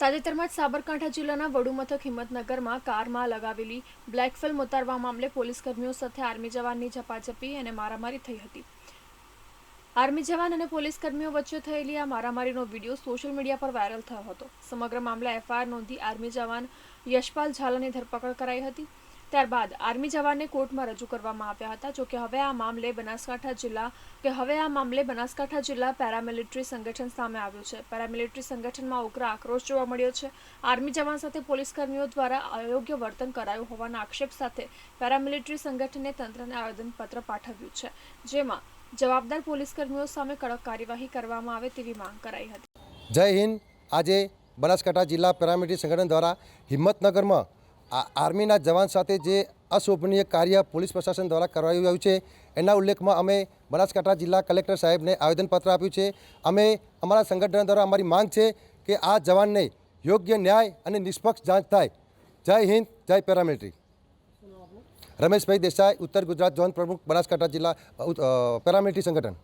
તાજેતરમાં જ સાબરકાંઠા જિલ્લાના વડુ મથક હિંમતનગરમાં કારમાં લગાવેલી બ્લેક ફિલ્મ ઉતારવા મામલે પોલીસ કર્મીઓ સાથે આર્મી જવાનની ઝપાઝપી અને મારામારી થઈ હતી. આર્મી જવાન અને પોલીસ કર્મીઓ વચ્ચે થયેલી આ મારામારીનો વીડિયો સોશિયલ મીડિયા પર વાયરલ થયો હતો. સમગ્ર મામલે એફઆઈઆર નોંધી આર્મી જવાન યશપાલ ઝાલાની ધરપકડ કરાઈ હતી. ત્યારબાદ આર્મી જવાનને કોર્ટમાં રજૂ કરવામાં આવ્યા હતા. જોકે હવે આ મામલે બનાસકાંઠા જિલ્લા, કે હવે આ મામલે બનાસકાંઠા જિલ્લા પેરામિલિટરી સંગઠન સામે આવ્યું છે. પેરામિલિટરી સંગઠનમાં ઉગ્ર આક્રોશ જોવા મળ્યો છે. આર્મી જવાન સાથે પોલીસ કર્મીઓ દ્વારા અયોગ્ય વર્તન કરાયું હોવાના આક્ષેપ સાથે પેરામિલિટરી સંગઠને તંત્રને આવેદનપત્ર પાઠવ્યું છે, જેમાં જવાબદાર પોલીસ કર્મીઓ સામે કડક કાર્યવાહી કરવામાં આવે તેવી માંગ કરાઈ હતી. જય હિન્દ. આજે બનાસકાંઠા જિલ્લા પેરામિલિટરી સંગઠન દ્વારા હિંમતનગરમાં આ આર્મીના જવાન સાથે જે અશોભનીય કાર્ય પોલીસ પ્રશાસન દ્વારા કરાયું આવ્યું છે, એના ઉલ્લેખમાં અમે બનાસકાંઠા જિલ્લા કલેક્ટર સાહેબને આવેદનપત્ર આપ્યું છે. અમે અમારા સંગઠન દ્વારા અમારી માંગ છે કે આ જવાનને યોગ્ય ન્યાય અને નિષ્પક્ષ જાંચ થાય. જય હિન્દ, જય પેરામિલિટરી. રમેશભાઈ દેસાઈ, ઉત્તર ગુજરાત ઝોન પ્રમુખ, બનાસકાંઠા જિલ્લા પેરામિલિટરી સંગઠન.